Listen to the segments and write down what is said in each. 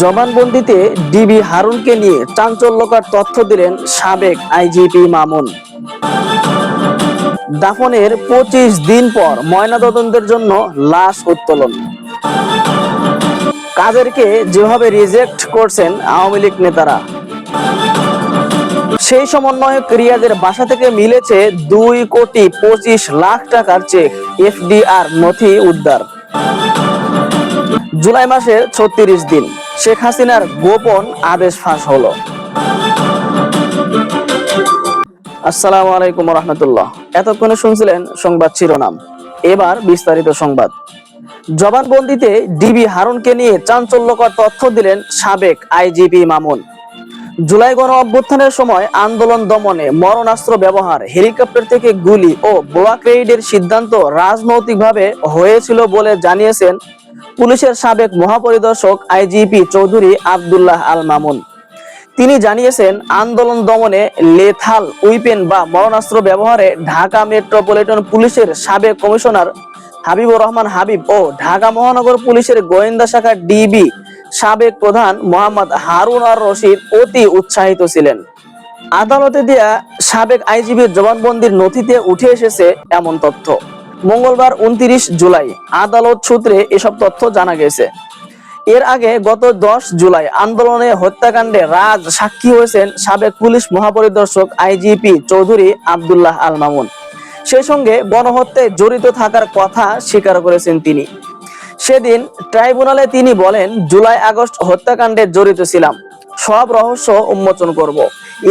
জবানবন্দিতে DB হারুনকে নিয়ে চাঞ্চল্যকর তথ্য দিলেন সাবেক আইজিপি মামুন। দাফনের পঁচিশ দিন পর ময়নাতদন্তের জন্য লাশ উত্তোলন। কাদেরকে যেভাবে রিজেক্ট করছেন আওয়ামী লীগ নেতারা, সেই সমন্বয়ক রিয়াদের বাসা থেকে মিলেছে দুই কোটি পঁচিশ লাখ টাকার চেক, এফডিআর নথি উদ্ধার। জুলাই মাসের ছত্রিশ দিন। শেখ হাসিনার গোপন আদেশ ফাঁস হলো। আসসালামু আলাইকুম রহমতুল্লাহ এতক্ষণে শুনছিলেন সংবাদ শিরোনাম। এবার বিস্তারিত সংবাদ। জবানবন্দিতে ডিবি হারুনকে নিয়ে চাঞ্চল্যকর তথ্য দিলেন সাবেক আইজিপি মামুন। জুলাই গণ অভ্যুত্থানের সময় আন্দোলন দমনে মরণাস্ত্র ব্যবহার, হেলিকপ্টার থেকে গুলি ও বোয়াক রেইডের সিদ্ধান্ত রাজনৈতিকভাবে হয়েছিল বলে জানিয়েছেন পুলিশের সাবেক মহাপরিদর্শক আইজিপি চৌধুরী আব্দুল্লাহ আল মামুন। তিনি জানিয়েছেন, আন্দোলন দমনে লেথাল, উইপেন বা মরণাস্ত্র ব্যবহারে ঢাকা মেট্রোপলিটন পুলিশের সাবেক কমিশনার হাবিবুর রহমান হাবিব ও ঢাকা মহানগর পুলিশের গোয়েন্দা শাখা ডিবি সাবেক প্রধান মোহাম্মদ হারুন আর রশিদ অতি উৎসাহিত ছিলেন। আদালতে দেয়া সাবেক আইজিবির জবানবন্দির নথিতে উঠে এসেছে এমন তথ্য। মঙ্গলবার উনত্রিশ জুলাই আদালত সূত্রে এসব তথ্য জানা গেছে। এর আগে গত দশ জুলাই আন্দোলনে হত্যাকাণ্ডে রাজ সাক্ষী হয়েছেন সাবেক পুলিশ মহাপরিদর্শক আইজিপি চৌধুরী আব্দুল্লাহ আল মামুন। সেই সঙ্গে গণহত্যায় জড়িত থাকার কথা স্বীকার করেছেন তিনি। সেদিন ট্রাইব্যুনালে তিনি বলেন, জুলাই আগস্ট হত্যাকাণ্ডে জড়িত ছিলাম। সব রহস্য উন্মোচন করব।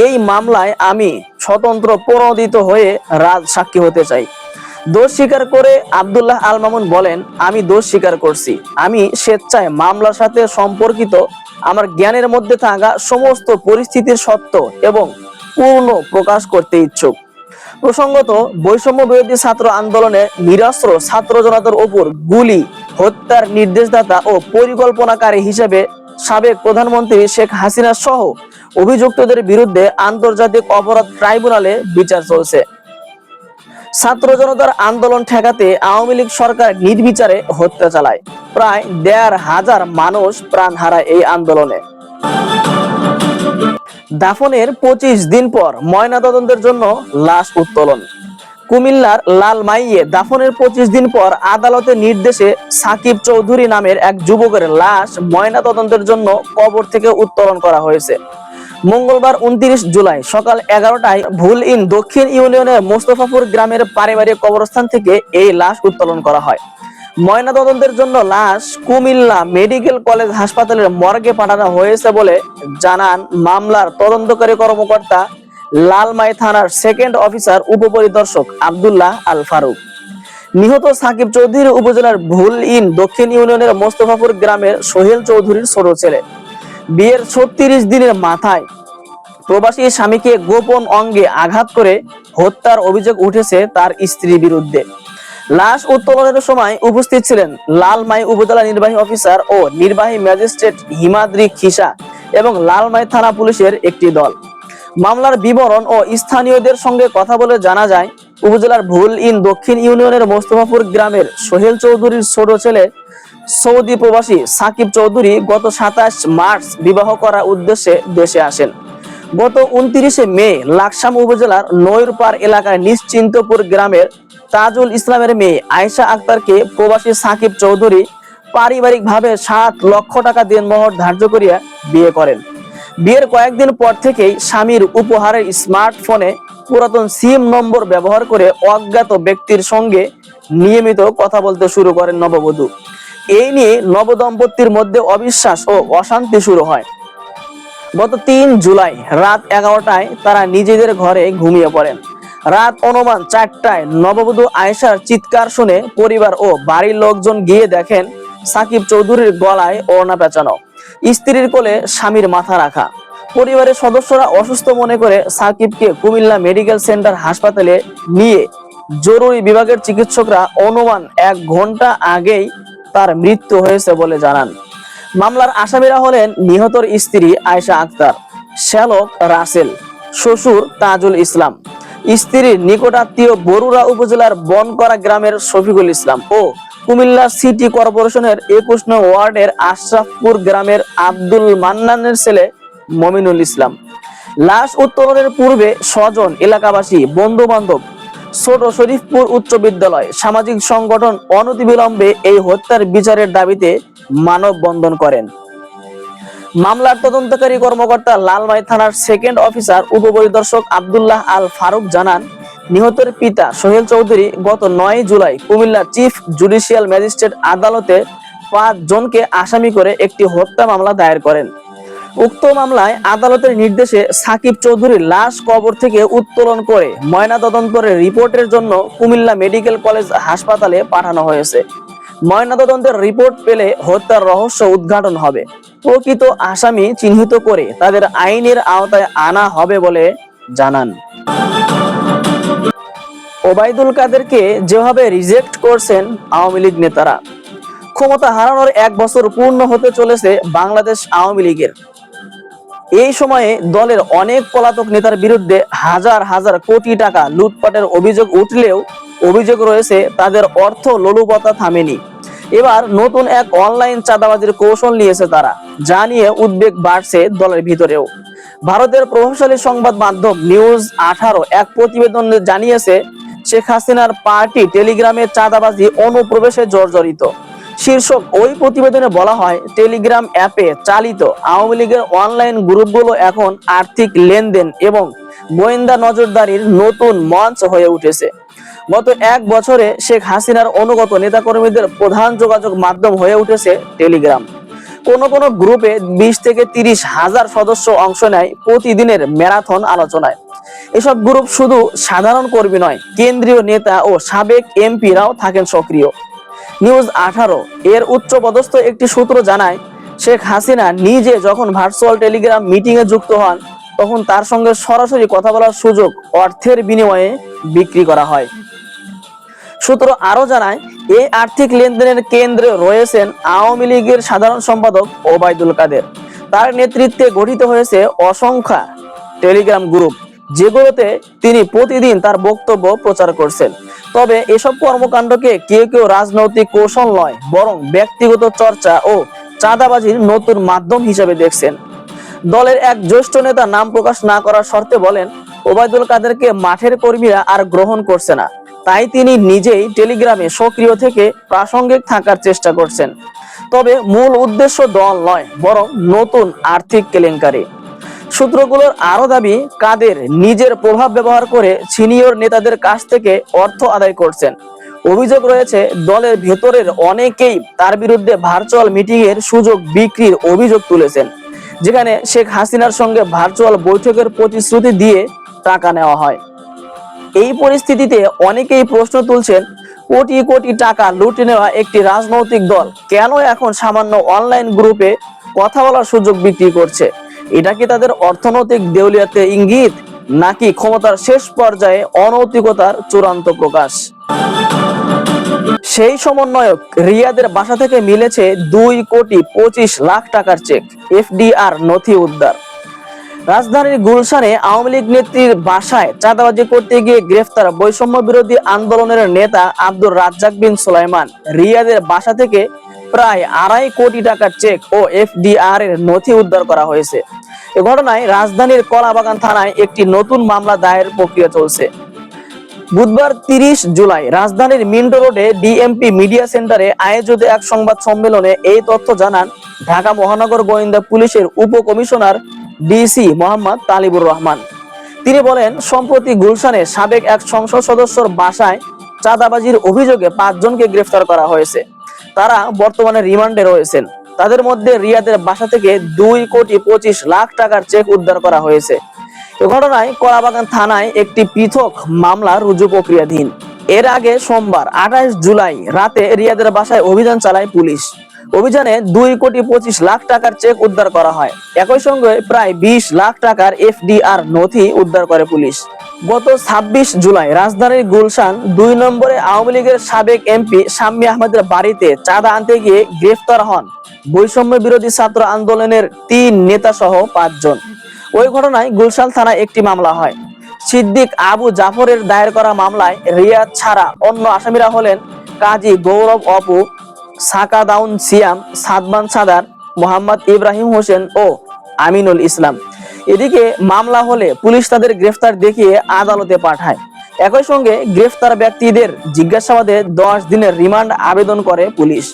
এই মামলায় আমি স্বতন্ত্র প্রণোদিত হয়ে রাজ সাক্ষী হতে চাই। দোষ স্বীকার করে আব্দুল্লাহ আল মামুন বলেন, আমি দোষ স্বীকার করছি। আমি স্বেচ্ছায় মামলার সাথে সম্পর্কিত, আমার জ্ঞানের মধ্যে থাকা সমস্ত পরিস্থিতির সত্য এবং পূর্ণ প্রকাশ করতে ইচ্ছুক। প্রসঙ্গত, বৈষম্য বিরোধী ছাত্র আন্দোলনে নিরস্ত্র ছাত্র জনতার ওপর গুলি, হত্যার নির্দেশদাতা ও পরিকল্পনাকারী হিসেবে সাবেক প্রধানমন্ত্রী শেখ হাসিনা সহ অভিযুক্তদের বিরুদ্ধে আন্তর্জাতিক অপরাধ ট্রাইব্যুনালে বিচার চলছে। ছাত্র জনতার আন্দোলন ঠেকাতে আওয়ামী লীগ সরকার নির্বিচারে হত্যা চালায়। প্রায় দেড় হাজার মানুষ প্রাণ হারায় এই আন্দোলনে। দাফনের পঁচিশ দিন পর ময়নাতদন্তের জন্য লাশ উত্তোলন। কুমিল্লার লালমাইয়ে দাফনের পঁচিশ দিন পর আদালতের নির্দেশে সাকিব চৌধুরী নামের এক যুবকের লাশ ময়নাতদন্তের জন্য কবর থেকে উত্তোলন করা হয়েছে। মঙ্গলবার উনত্রিশ জুলাই সকাল এগারোটায় ভুল ইন দক্ষিণ ইউনিয়নের মোস্তফাপুর গ্রামের পারিবারিক কবরস্থান থেকে এই লাশ উত্তোলন করা হয়। ময়নাতদন্তের জন্য লাশ কুমিল্লা মেডিকেল কলেজ হাসপাতালের মর্গে পাঠানো হয়েছে বলে জানান মামলার তদন্তকারী কর্মকর্তা লালমাই থানার সেকেন্ড অফিসার উপপরিদর্শক আব্দুল্লাহ আল ফারুক নিহত সাকিব চৌধুরী উপজেলার ভুল ইন দক্ষিণ ইউনিয়নের মোস্তফাপুর গ্রামের সোহেল চৌধুরীর ছোট ছেলে। বিয়ের ছত্রিশ দিনের মাথায় প্রবাসী স্বামীকে গোপন অঙ্গে আঘাত করে হত্যার অভিযোগ উঠেছে তার স্ত্রীর বিরুদ্ধে। লাশ উত্তোলনের সময় উপস্থিত ছিলেন লালমাই উপজেলা নির্বাহী অফিসার ও নির্বাহী ম্যাজিস্ট্রেট হিমাদ্রি খিসা এবং লালমাই থানা পুলিশের একটি দল। মামলার বিবরণ ও স্থানীয়দের সঙ্গে কথা বলে জানা যায়, উপজেলার ভুল ইন দক্ষিণ ইউনিয়নের মোস্তফাপুর গ্রামের সোহেল চৌধুরীর ছোট ছেলে সৌদি প্রবাসী সাকিব চৌধুরী গত সাতাশ মার্চ বিবাহ করার উদ্দেশ্যে দেশে আসেন। গত উনত্রিশে মে লাকসাম উপজেলার নয়রপাড় এলাকার নিশ্চিন্তপুর গ্রামের তাজুল ইসলামের মেয়ে আয়শা আক্তারকে প্রবাসী সাকিব চৌধুরী পারিবারিকভাবে সাত লক্ষ টাকা দেনমোহর ধার্য করিয়া বিয়ে করেন। বিয়ের কয়েকদিন পর থেকেই স্বামীর উপহারের স্মার্টফোনে পুরাতন সিম নম্বর ব্যবহার করে অজ্ঞাত ব্যক্তির সঙ্গে নিয়মিত কথা বলতে শুরু করেন নববধূ। এই নিয়ে নবদম্পতির মধ্যে অবিশ্বাস ও অশান্তি শুরু হয়। গত তিন জুলাই রাত এগারোটায় তারা নিজেদের ঘরে ঘুমিয়ে পড়েন। রাত অনুমান চারটায় নববধূ আয়েশার চিৎকার শুনে পরিবার ও বাড়ির লোকজন গিয়ে দেখেন সাকিব চৌধুরীর গলায় ওড়না পেঁচানো, স্ত্রীর কোলে স্বামীর মাথা রাখা। পরিবারের সদস্যরা অসুস্থ মনে করে সাকিবকে কুমিল্লা মেডিকেল সেন্টার হাসপাতালে নিয়ে জরুরি বিভাগের চিকিৎসকরা অনুমান এক ঘণ্টা আগেই তার মৃত্যু হয়েছে বলে জানান। মামলার আসামিরা হলেন নিহতর স্ত্রী আয়শা আক্তার, শ্যালক রাসেল, শ্বশুর তাজুল ইসলাম। স্ত্রীর নিকটাত্মীয় বরুড়া উপজেলার বনকরা গ্রামের শফিকুল ইসলাম ও কুমিল্লা সিটি কর্পোরেশনের একুশ নং ওয়ার্ডের আশরাফপুর গ্রামের আব্দুল মান্নানের ছেলে মমিনুল ইসলাম। লাশ উত্তোলনের পূর্বে স্বজন এলাকাবাসী বন্ধু বান্ধব ছোট শরীফপুর উচ্চ বিদ্যালয়, সামাজিক সংগঠন অনতিবিলম্বে এই হত্যার বিচারের দাবিতে মানববন্ধন করেন। মামলার তদন্তকারী কর্মকর্তা লালমাই থানার সেকেন্ড অফিসার উপপরিদর্শক আবদুল্লাহ আল ফারুক জানান, নিহতের পিতা সোহেল চৌধুরী গত নয় July Comilla chief judicial magistrate আদালতে পাঁচ জনকে আসামি করে একটি হত্যা মামলা দায়ের করেন। উক্ত মামলায় আদালতের নির্দেশে সাকিব চৌধুরীর লাশ কবর থেকে উত্তোলন করে ময়নাতদন্তের রিপোর্টের জন্য কুমিল্লা মেডিকেল কলেজ হাসপাতালে পাঠানো হয়েছে। ময়নাতদন্তের রিপোর্ট পেলে হত্যার রহস্য উদ্ঘাটন হবে। প্রকৃত আসামি চিহ্নিত করে তাদের আইনের আওতায় আনা হবে বলে জানান। ওবায়দুল কাদেরকে যেভাবে রিজেক্ট করছেন আওয়ামী লীগ নেতারা, ক্ষমতা হারানোর এক বছর পূর্ণ হতে চলেছে বাংলাদেশ আওয়ামী লীগের। এই সময়ে দলের অনেক পলাতক নেতার বিরুদ্ধে হাজার হাজার কোটি টাকা লুটপাটের অভিযোগ উঠলেও অভিযোগ রয়েছে তাদের অর্থ লোলুপতা থামেনি। এবার নতুন এক অনলাইন চাঁদাবাজির কৌশল নিয়েছে তারা, যা নিয়ে উদ্বেগ বাড়ছে দলের ভিতরেও। ভারতের প্রভাবশালী সংবাদ মাধ্যম নিউজ আঠারো এক প্রতিবেদন জানিয়েছে, শেখ হাসিনার পার্টি টেলিগ্রামে চাঁদাবাজি অনুপ্রবেশে জর্জরিত। শীর্ষক ওই প্রতিবেদনে বলা হয়, টেলিগ্রাম অ্যাপে চালিত আওয়ামী লীগের অনলাইন গ্রুপগুলো এখন আর্থিক লেনদেন এবং গোয়েন্দা নজরদারির নতুন মঞ্চ হয়ে উঠেছে। গত এক বছরে শেখ হাসিনার অনুগত নেতাকর্মীদের প্রধান যোগাযোগ মাধ্যম হয়ে উঠেছে টেলিগ্রাম। কোন কোন গ্রুপে বিশ থেকে তিরিশ হাজার সদস্য অংশ নেয় প্রতিদিনের ম্যারাথন আলোচনায়। এসব গ্রুপ শুধু সাধারণ কর্মী নয়, কেন্দ্রীয় নেতা ও সাবেক এমপিরাও থাকেন সক্রিয়। নিউজ আঠারো। এর উচ্চ পদস্থ একটি সূত্র জানায়, শেখ হাসিনা নিজে যখন ভার্চুয়াল টেলিগ্রাম মিটিং এ যুক্ত হন, তখন তার সঙ্গে সরাসরি কথা বলার সুযোগ অর্থের বিনিময়ে বিক্রি করা হয়। সূত্র আরও জানায় এই আর্থিক লেনদেনের কেন্দ্রে রয়েছেন আওয়ামী লীগের সাধারণ সম্পাদক ওবায়দুল কাদের। তার নেতৃত্বে গঠিত হয়েছে অসংখ্য টেলিগ্রাম গ্রুপ। যেগুলোতে তিনি প্রতিদিন তার বক্তব্য প্রচার করছেন। তবে এসব কর্মকাণ্ডকে কেউ কেউ রাজনৈতিক কৌশল নয়, বরং ব্যক্তিগত চর্চা ও চাঁদাবাজির নতুন মাধ্যম হিসেবে দেখছেন। দলের এক জ্যেষ্ঠ নেতা নাম প্রকাশ না করার শর্তে বলেন, ওবায়দুল কাদেরকে মাঠের কর্মীরা আর গ্রহণ করছে না। তাই তিনি নিজেই টেলিগ্রামে সক্রিয় থেকে প্রাসঙ্গিক থাকার চেষ্টা করছেন। তবে মূল উদ্দেশ্য দল নয়, বরং নতুন আর্থিক কেলেঙ্কারি। সূত্রগুলোর আরও দাবি, কাদের নিজের প্রভাব ব্যবহার করে সিনিয়র নেতাদের কাছ থেকে অর্থ আদায় করছেন। অভিযোগ রয়েছে, দলের ভেতরের অনেকেই তার বিরুদ্ধে ভার্চুয়াল মিটিং এর সুযোগ বিক্রির অভিযোগ তুলেছেন, যেখানে শেখ হাসিনার সঙ্গে ভার্চুয়াল বৈঠকের প্রতিশ্রুতি দিয়ে টাকা নেওয়া হয়। এই পরিস্থিতিতে অনেকেই প্রশ্ন তুলছেন, কোটি কোটি টাকা লুটে নেওয়া একটি রাজনৈতিক দল কেন এখন সামান্য অনলাইন গ্রুপে কথা বলার সুযোগ বিক্রি করছে? এটা কি তাদের অর্থনৈতিক দেউলিয়াতে ইঙ্গিত, নাকি ক্ষমতার শেষ পর্যায়ে অনৈতিকতার চূড়ান্ত প্রকাশ? সেই সমন্বয়ক রিয়াদের বাসা থেকে মিলেছে দুই কোটি পঁচিশ লাখ টাকার চেক, এফডিআর নথি উদ্ধার। রাজধানীর গুলশানে আওয়ামী লীগ নেত্রীর বাসায় চাঁদাবাজি করতে গিয়ে গ্রেফতার বৈষম্য বিরোধী আন্দোলনের নেতা আব্দুর রাজ্জাক বিন সুলাইমান। রিয়াদের বাসা থেকে প্রায় আড়াই কোটি টাকার চেক ও এফডিআর এর নথি উদ্ধার করা হয়েছে। এ ঘটনায় রাজধানীর কলাবাগান থানায় একটি নতুন মামলা দায়ের প্রক্রিয়া চলছে। বুধবার তিরিশ জুলাই রাজধানীর মিন্টো রোডে ডিএমপি মিডিয়া সেন্টারে আয়োজিত এক সংবাদ সম্মেলনে এই তথ্য জানান ঢাকা মহানগর গোয়েন্দা পুলিশের উপকমিশনার ডিসি মোহাম্মদ তালিবুর রহমান। তিনি বলেন, সম্প্রতি গুলশানে সাবেক এক সংসদ সদস্যর বাসায় চাঁদাবাজির অভিযোগে পাঁচজনকে গ্রেফতার করা হয়েছে। তারা বর্তমানে রিমান্ডে রয়েছেন। তাদের মধ্যে রিয়াদের বাসা থেকে দুই কোটি পঁচিশ লাখ টাকার চেক উদ্ধার করা হয়েছে। এ ঘটনায় কলাবাগান থানায় একটি পৃথক মামলা রুজু প্রক্রিয়াধীন। এর আগে সোমবার আঠাশ জুলাই রাতে রিয়াদের বাসায় অভিযান চালায় পুলিশ। অভিযানে দুই কোটি পঁচিশ লাখ টাকার চেক উদ্ধার করা হয়। একই সঙ্গে প্রায় বিশ লাখ টাকার এফডিআর নথি উদ্ধার করে পুলিশ। গত ছাব্বিশ জুলাই রাজধানীর গুলশান দুই নম্বরে আওয়ামী লীগের সাবেক এমপি শাম্মী আহমেদের বাড়িতে চাঁদা আনতে গিয়ে গ্রেফতার হন বৈষম্য বিরোধী ছাত্র আন্দোলনের তিন নেতা সহ পাঁচজন। ওই ঘটনায় গুলশান থানায় একটি মামলা হয়। সিদ্দিক আবু জাফরের দায়ের করা মামলায় রিয়াদ ছাড়া অন্য আসামিরা হলেন কাজী গৌরব অপু সাকা দাউন সিয়াম সাদমান সাদার মোহাম্মদ ইব্রাহিম হোসেন ও আমিনুল ইসলাম। এদিকে মামলা হলে পুলিশ তাদের গ্রেফতার দেখিয়ে আদালতে পাঠায়। একই সঙ্গে গ্রেফতার ব্যক্তিদের জিজ্ঞাসাবাদে দশ দিনের রিমান্ড আবেদন করে পুলিশ।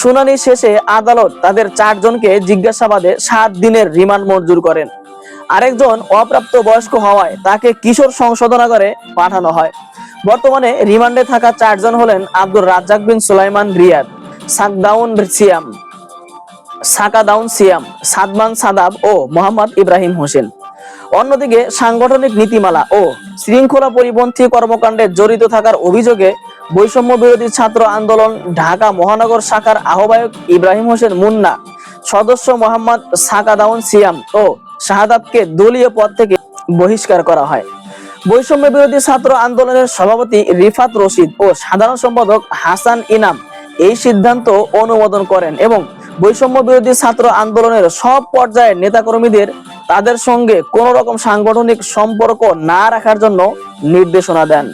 শুনানি শেষে আদালত তাদের চারজনকে জিজ্ঞাসাবাদে সাত দিনের রিমান্ড মঞ্জুর করেন। আরেকজন অপ্রাপ্ত বয়স্ক হওয়ায় তাকে কিশোর সংশোধনাগারে পাঠানো হয়। বর্তমানে রিমান্ডে থাকা চারজন হলেন আব্দুর রাজ্জাক বিন সুলাইমান রিয়াদ। সাকদাউন সিয়াম সাকাদাউন সিয়াম সাদমান সাদাব ও মোহাম্মদ ইব্রাহিম হোসেন। অন্যদিকে সাংগঠনিক নীতিমালা ও শৃঙ্খলা পরিপন্থী কর্মকাণ্ডে জড়িত থাকার অভিযোগে বৈষম্য বিরোধী ছাত্র আন্দোলন ঢাকা মহানগর শাখার আহ্বায়ক ইব্রাহিম হোসেন মুন্না, সদস্য মোহাম্মদ সাকাদাউন সিয়াম ও শাহাদাবকে দলীয় পদ থেকে বহিষ্কার করা হয়। বৈষম্য বিরোধী ছাত্র আন্দোলনের সভাপতি রিফাত রশিদ ও সাধারণ সম্পাদক হাসান ইনাম এই সিদ্ধান্ত অনুমোদন করেন এবং বৈষম্য বিরোধী ছাত্র আন্দোলনের সব পর্যায়ের নেতাকর্মীদের তাদের সঙ্গে কোন রকম সাংগঠনিক সম্পর্ক না রাখার জন্য নির্দেশনা দেন।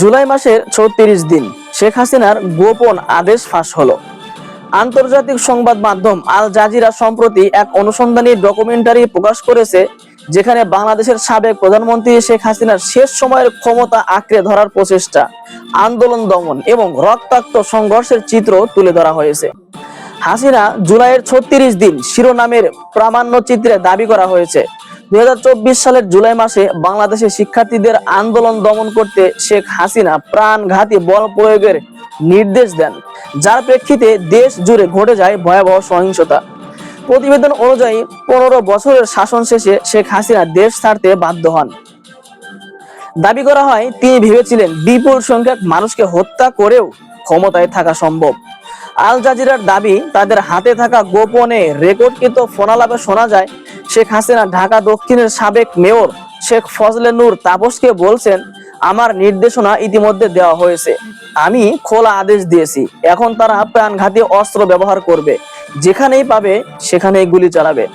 জুলাই মাসের ছত্রিশ দিন, শেখ হাসিনার গোপন আদেশ ফাঁস হলো। আন্তর্জাতিক সংবাদ মাধ্যম আল জাজিরা সম্প্রতি এক অনুসন্ধানী ডকুমেন্টারি প্রকাশ করেছে যেখানে বাংলাদেশের সাবেক প্রধানমন্ত্রী শেখ হাসিনার শেষ সময়ের ক্ষমতা আঁকড়ে ধরার প্রচেষ্টা, আন্দোলন দমন এবং রক্তাক্ত সংঘর্ষের চিত্র তুলে ধরা হয়েছে। হাসিনা জুলাইয়ের ছত্রিশ দিন শিরোনামের প্রামাণ্য চিত্রে দাবি করা হয়েছে। দুই হাজার চব্বিশ সালের জুলাই মাসে বাংলাদেশের শিক্ষার্থীদের আন্দোলন দমন করতে শেখ হাসিনা প্রাণঘাতী বল প্রয়োগের নির্দেশ দেন, যার প্রেক্ষিতে দেশ জুড়ে ঘটে যায় ভয়াবহ সহিংসতা। প্রতিবেদন অনুযায়ী পনেরো বছরের শাসন শেষে শেখ হাসিনা দেশ ছাড়তে বাধ্য হন। দাবি করা হয়, তিনি ভেবেছিলেন বিপুল সংখ্যক মানুষকে হত্যা করেও ক্ষমতায় থাকা সম্ভব। আল জাজিরার দাবি, তাদের হাতে থাকা গোপনে রেকর্ডকৃত ফোনালাপে শোনা যায়, শেখ হাসিনা ঢাকা দক্ষিণের সাবেক মেয়র শেখ ফজলে নূর তাপসকে বলছেন, আমার নির্দেশনা ইতিমধ্যে দেওয়া হয়েছে। আমি খোলা আদেশ দিয়েছি। এখন তারা প্রাণঘাতী অস্ত্র ব্যবহার করবে। যেখানেই পাবে, সেখানেই গুলি চালাবে।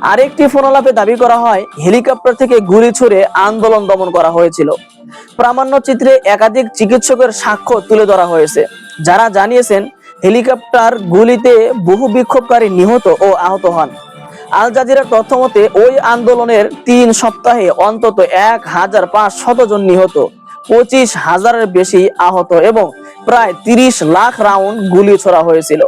আরেকটি ফোনালাপে দাবি করা হয়, হেলিকপ্টার থেকে গুলি ছুড়ে আন্দোলন দমন করা হয়েছিল। প্রামাণ্য চিত্রে একাধিক চিকিৎসকের সাক্ষ্য তুলে ধরা হয়েছে। যারা জানিয়েছেন, হেলিকপ্টার গুলিতে বহু বিক্ষোভকারী নিহত ও আহত হন। আল জাজিরার তথ্য মতে, ওই আন্দোলনের তিন সপ্তাহে অন্তত এক হাজার পাঁচ শত জন নিহত। পঁচিশ হাজারের বেশি আহত এবং প্রায় তিরিশ লাখ রাউন্ড গুলি ছোড়া হয়েছিল।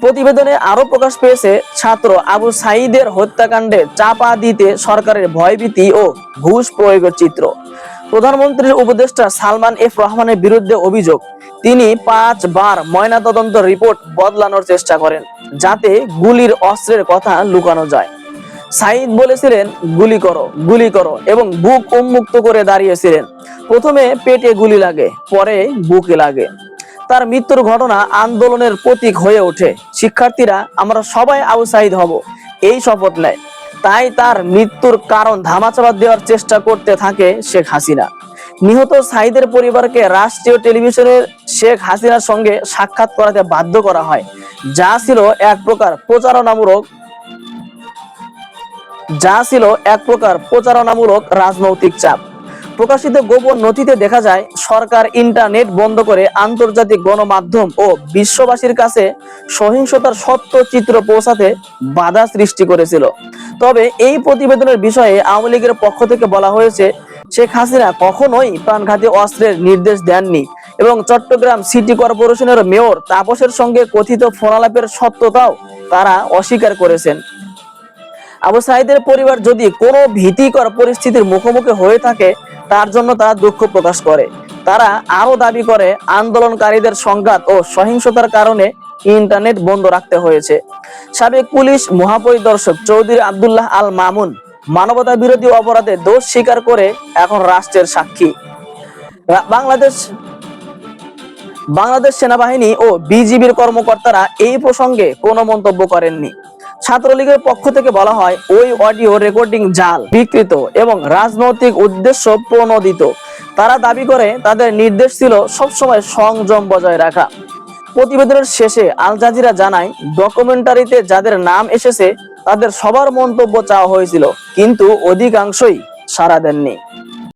প্রতিবেদনে আরও প্রকাশ পেয়েছে, ছাত্র আবু সাইদের হত্যাকাণ্ডে চাপা দিতে সরকারের ভয়ভীতি ও ঘুষ প্রয়োগের চিত্র। প্রধানমন্ত্রীর উপদেষ্টা সালমান এফ রহমানের বিরুদ্ধে অভিযোগ, তিনি পাঁচ পাঁচবার ময়নাতদন্ত রিপোর্ট বদলানোর চেষ্টা করেন, যাতে গুলির অস্ত্রের কথা লুকানো যায়। সাইদ বলেছিলেন, গুলি করো গুলি করো, এবং বুক উন্মুক্ত করে দাঁড়িয়েছিলেন। প্রথমে পেটে গুলি লাগে, পরে বুকে লাগে। তার মৃত্যুর ঘটনা আন্দোলনের প্রতীক হয়ে ওঠে। শিক্ষার্থীরা, আমরা সবাই আবু সাইদ হব, এই শপথ নেয় তাই তার মৃত্যুর কারণ ধামাচাপা দেওয়ার চেষ্টা করতে থাকে শেখ হাসিনা। নিহত সাইদের পরিবারকে রাষ্ট্রীয় টেলিভিশনের শেখ হাসিনার সঙ্গে সাক্ষাৎ করাতে বাধ্য করা হয়। যা ছিল এক প্রকার প্রচারণামূলক যা ছিল এক প্রকার প্রচারণামূলক রাজনৈতিক চাপ। প্রকাশিত গোপন নথিতে দেখা যায়, সরকার ইন্টারনেট বন্ধ করে আন্তর্জাতিক গণমাধ্যম ও বিশ্ববাসীর কাছে সহিংসতার সত্য চিত্র পৌঁছাতে বাধা সৃষ্টি করেছিল। তবে এই প্রতিবেদনের বিষয়ে আওয়ামী লীগের পক্ষ থেকে বলা হয়েছে, শেখ হাসিনা কখনোই প্রাণঘাতী অস্ত্রের নির্দেশ দেননি এবং চট্টগ্রাম সিটি কর্পোরেশনের মেয়র তাপসের সঙ্গে কথিত ফোনালাপের সত্যতাও তারা অস্বীকার করেছেন। আবু সাইদের পরিবার যদি কোনো ভীতিকর পরিস্থিতির মুখোমুখি হয়ে থাকে, তার জন্য তারা দুঃখ প্রকাশ করে। তারা আরও দাবি করে, আন্দোলনকারীদের সংঘাত ও সহিংসতার কারণে ইন্টারনেট বন্ধ রাখতে হয়েছে। সাবেক পুলিশ মহাপরিদর্শক চৌধুরী আব্দুল্লাহ আল মামুন মানবতা বিরোধী অপরাধে দোষ স্বীকার করে এখন রাষ্ট্রের সাক্ষী। বাংলাদেশ বাংলাদেশ সেনাবাহিনী ও বিজিবির কর্মকর্তারা এই প্রসঙ্গে কোনো মন্তব্য করেননি। ছাত্রলীগের পক্ষ থেকে বলা হয়, ওই অডিও রেকর্ডিং জাল, বিকৃত এবং রাজনৈতিক উদ্দেশ্য প্রণোদিত। তারা দাবি করে, তাদের নির্দেশ ছিল সবসময় সংযম বজায় রাখা। প্রতিবেদনের শেষে আল জাজিরা জানায়, ডকুমেন্টারিতে যাদের নাম এসেছে, তাদের সবার মন্তব্য চাওয়া হয়েছিল, কিন্তু অধিকাংশই সাড়া দেননি।